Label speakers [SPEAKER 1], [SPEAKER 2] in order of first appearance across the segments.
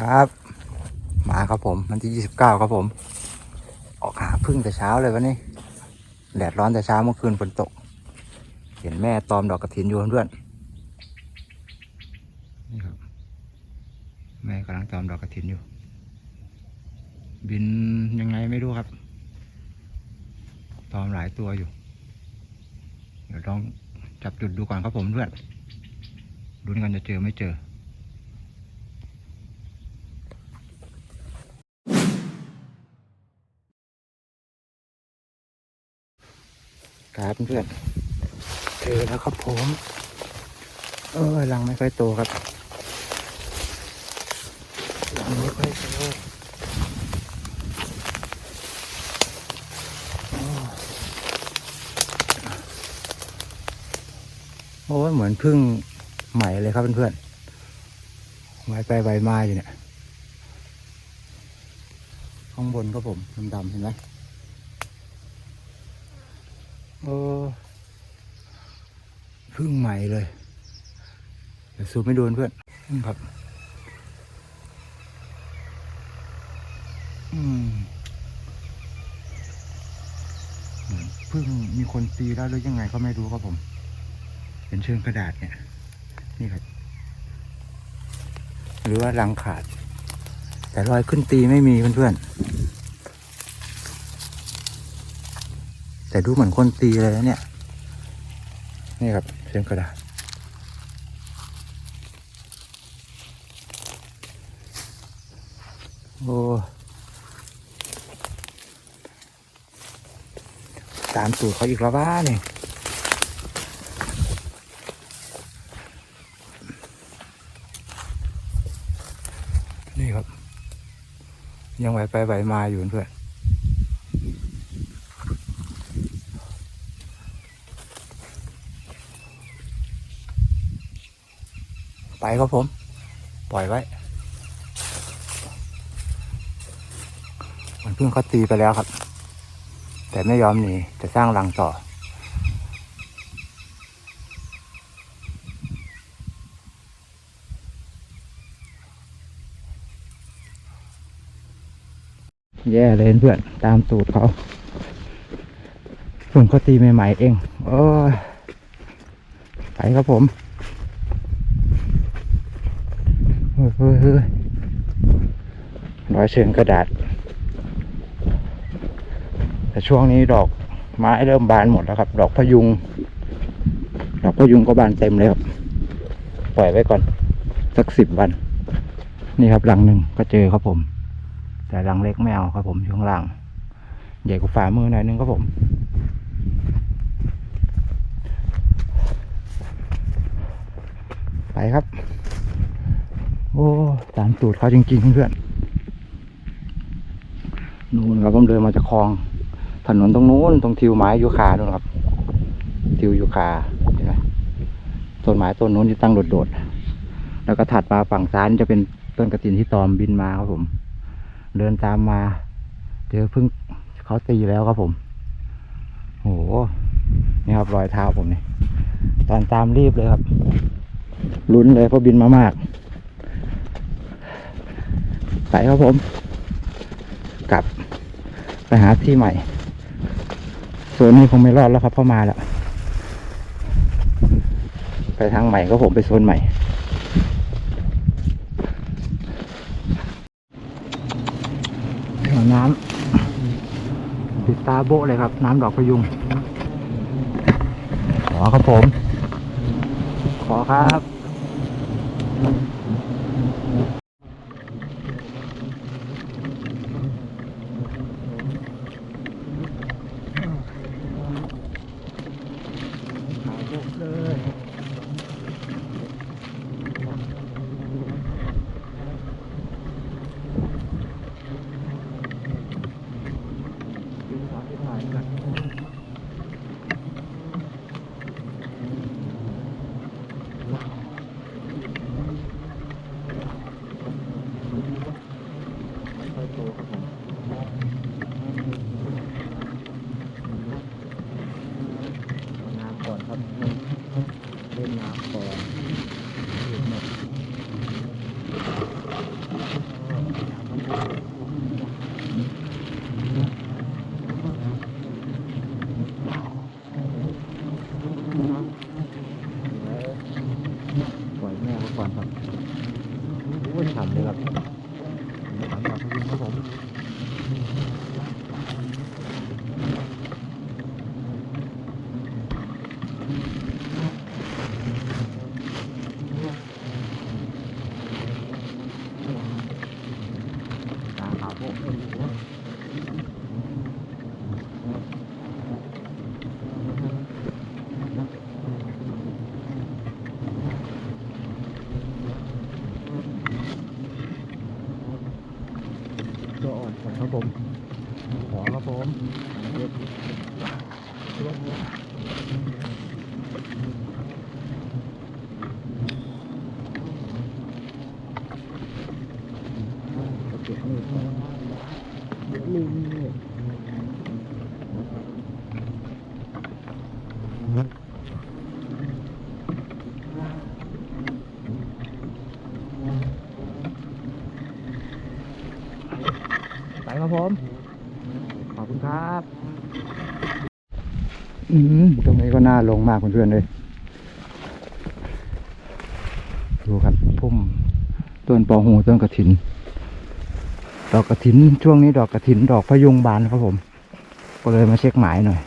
[SPEAKER 1] ครับ มาครับผมวันที่ยี่สิบเก้าครับผม ออกหาพึ่งแต่เช้าเลยวันนี้ แดดร้อนแต่เช้าเมื่อคืนฝนตก เห็นแม่ตอมดอกกระถินอยู่เพื่อนนี่ครับแม่กำลังตอมดอกกระถินอยู่ บินยังไงไม่รู้ครับ ตอมหลายตัวอยู่ เดี๋ยวลองจับจุดดูก่อนครับผมเพื่อนลุ้นกันจะเจอไม่เจอ ครับเพื่อนเจอแล้วครับผม เออรังไม่ค่อยโตครับรังไม่ค่อยโตโอ้โอ้ยเหมือนพึ่งใหม่เลยครับเพื่อนๆไว้ไปใบมาอยู่เนี่ย ข้างบนครับผมดำๆเห็นไหม โอ้พึ่งใหม่เลยเดี๋ยวซูมไม่โดนเพื่อนอืมครับ อืมพึ่งมีคนตีแล้วหรือยังไงก็ไม่รู้ครับผม เป็นเชิงกระดาษเนี่ย นี่ครับ หรือว่ารังขาด แต่รอยขึ้นตีไม่มีเพื่อนๆ แต่ดูเหมือนคนตีเลยนะเนี่ย นี่ครับเสียงกระดาษ โอ้ตามสูตรเขาอีกแล้วบ้าเนี่ยนี่ครับ ยังไหวไปไหวมาอยู่เพื่อน ไปครับผม ปล่อยไว้ มันเพิ่งเขาตีไปแล้วครับ แต่ไม่ยอมหนีจะสร้างรังต่อแย่เลยเพื่อนตามตูดเขาเพิ่งเขาตีใหม่ๆเอง โอ้ไปครับผม เฮ้ยเฮ้ยเฮ้ย ร้อยเชิงกระดาษ แต่ช่วงนี้ดอกไม้เริ่มบานหมดแล้วครับ ดอกพยุง ดอกพยุงก็บานเต็มเลยครับ ปล่อยไว้ก่อน สักสิบวัน นี่ครับรังหนึ่งก็เจอครับผม แต่รังเล็กไม่เอาครับผมอยู่ข้างล่าง ใหญ่กว่าฝ่ามือหน่อยนึงครับผมไปครับ โอ้ตามตูดเขาจริงๆเพื่อนนู่นครับผมเดินมาจากคลอง ถนนตรงนู้นตรงทิวไม้ยูคานู่นครับ ทิวยูคาเห็นไหมต้นไม้ต้นนู้นที่ตั้งโดดๆแล้วก็ถัดมาฝั่งซ้ายนี่จะเป็นต้นกระถินที่ตอมบินมาครับผม เดินตามมา เจอเพิ่งเขาตีแล้วครับผมโหนี่ครับรอยเท้าผมนี่ตอนตามรีบเลยครับลุ้นเลยเพราะบินมามาก ไปครับผม กลับไปหาที่ใหม่โซนนี้คงไม่รอดแล้วครับเข้ามาแล้ว ไปทางใหม่ก็ผมไปโซนใหม่ น้ำติดตาโบะเลยครับ น้ำดอกพะยุงขอครับผม ขอครับ ตัวอ่อนขอครับผมขอครับผมเด็ดตัวหัวเก็บมือเดี๋ยวลืมเลย ไปครับ ผม ขอบคุณครับอืมตรงนี้ก็น่าลงมากเพื่อนๆเลย ดูครับพุ่มต้นปอหูต้นกระถิน ดอกกระถินช่วงนี้ดอกกระถิน ดอกพะยุงบานครับผม ก็เลยมาเช็คหมายหน่อย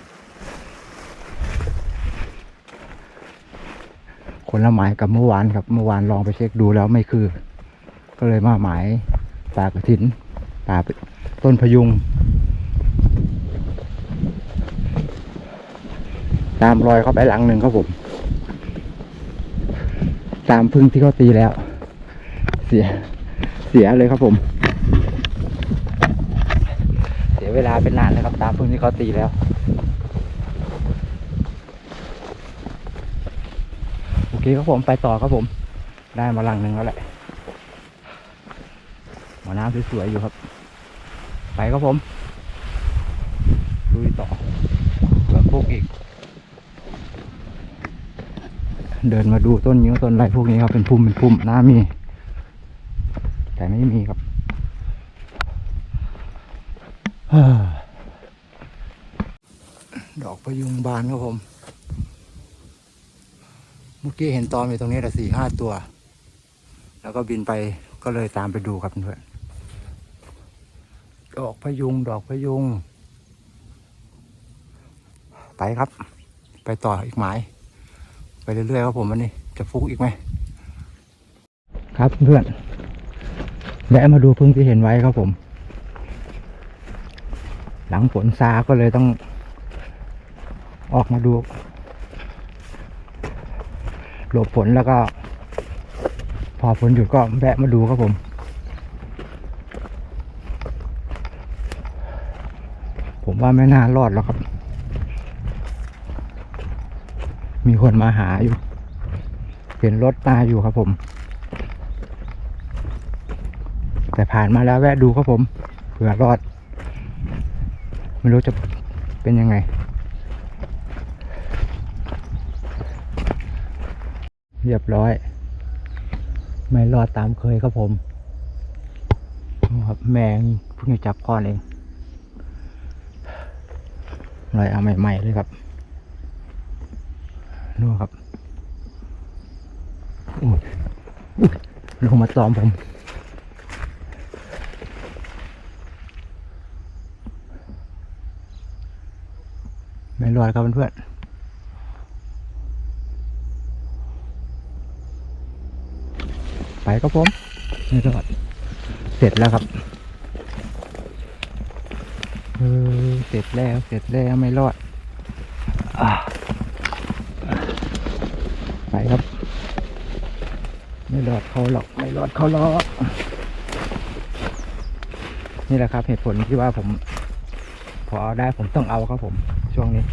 [SPEAKER 1] คนละหมายกับเมื่อวานครับ เมื่อวานลองไปเช็คดูแล้วไม่คือ ก็เลยมาหมายป่ากระถิน ป่าต้นพยุง ตามรอยเขาไปหลังหนึ่งครับผม ตามพึ่งที่เขาตีแล้ว เสีย เสียเลยครับผม เสียเวลาเป็นนานเลยครับ ตามพึ่งที่เขาตีแล้ว โอเคครับผมไปต่อครับผม ได้มาหลังหนึ่งแล้วแหละหัวน้ำสวยๆอยู่ครับ ไปครับผมลุยต่อเผื่อพวกอีก เดินมาดูต้นยิ้วต้นอะไรพวกนี้ครับเป็นพุ่มเป็นพุ่มน้ามี แต่ไม่มีครับดอกพะยุงบานครับผม เมื่อกี้เห็นตอมอยู่ตรงนี้แต่สี่ห้าตัว แล้วก็บินไปก็เลยตามไปดูครับเพื่อน ดอกพยุงดอกพยุง ไปครับ ไปต่ออีกหมาย ไปเรื่อยๆครับผมวันนี้จะฟุกอีกไหมครับเพื่อนแวะมาดูพึ่งที่เห็นไว้ครับผม หลังฝนซาก็เลยต้อง ออกมาดู หลบฝนแล้วก็ พอฝนหยุดก็แวะมาดูครับผม ผมว่าไม่น่ารอดหรอกครับ มีคนมาหาอยู่ เห็นรถมาอยู่ครับผม แต่ผ่านมาแล้วแวะดูครับผม เผื่อรอด ไม่รู้จะเป็นยังไง เรียบร้อย ไม่รอดตามเคยครับผม ครับแมงเพิ่งจะจับก้อนเอง ลอยเอาใหม่ๆเลยครับนู่นครับลงมาตอมผมไม่รอดครับเพื่อนๆไปครับผมไม่รอดเสร็จแล้วครับ อเสร็จแล้วเสร็จแล้วไม่รอดอไปครับ ไม่รอดเขาหรอกไม่รอดเขาหรอกนี่แหละครับ เหตุผลที่ว่าผม พอเอาได้ผมต้องเอาครับผม ช่วงนี้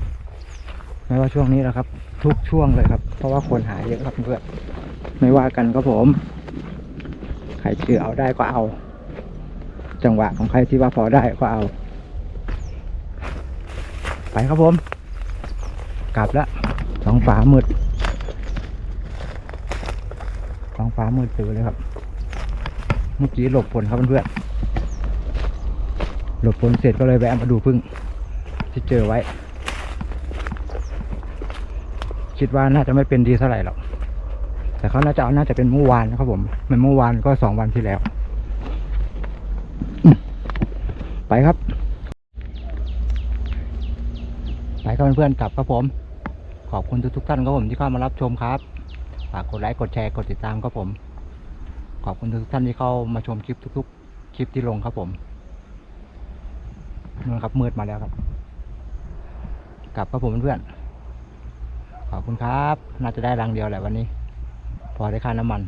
[SPEAKER 1] ไม่ว่าช่วงนี้นะครับ ทุกช่วงเลยครับ เพราะว่าคนหายเยอะครับเพื่อนไม่ว่ากันครับผมใครเชื่อเอาได้ก็เอา จังหวะของใครที่ว่าพอได้ก็เอา ไปครับผม กลับแล้วท้องฟ้ามืดท้องฟ้ามืดตื่นเลยครับ เมื่อกี้หลบฝนครับเพื่อนๆหลบฝนเสร็จก็เลยแวะมาดูพึ่งที่เจอไว้ คิดว่าน่าจะไม่เป็นดีเท่าไหร่หรอกแต่เขาน่าจะเอาน่าจะเป็นเมื่อวานนะครับผมมันเมื่อวานก็สองวันที่แล้ว ไปครับ ไปครับเพื่อนๆกลับครับผม ขอบคุณทุกๆท่านครับผมที่เข้ามารับชมครับฝากกดไลค์กดแชร์กดติดตามครับผม ขอบคุณทุกท่านที่เข้ามาชมคลิปทุก ๆ คลิปที่ลงครับผมนู่นครับมืดมาแล้วครับ กลับครับผมเพื่อนๆขอบคุณครับ น่าจะได้รังเดียวแหละวันนี้ พอได้ค่าน้ำมัน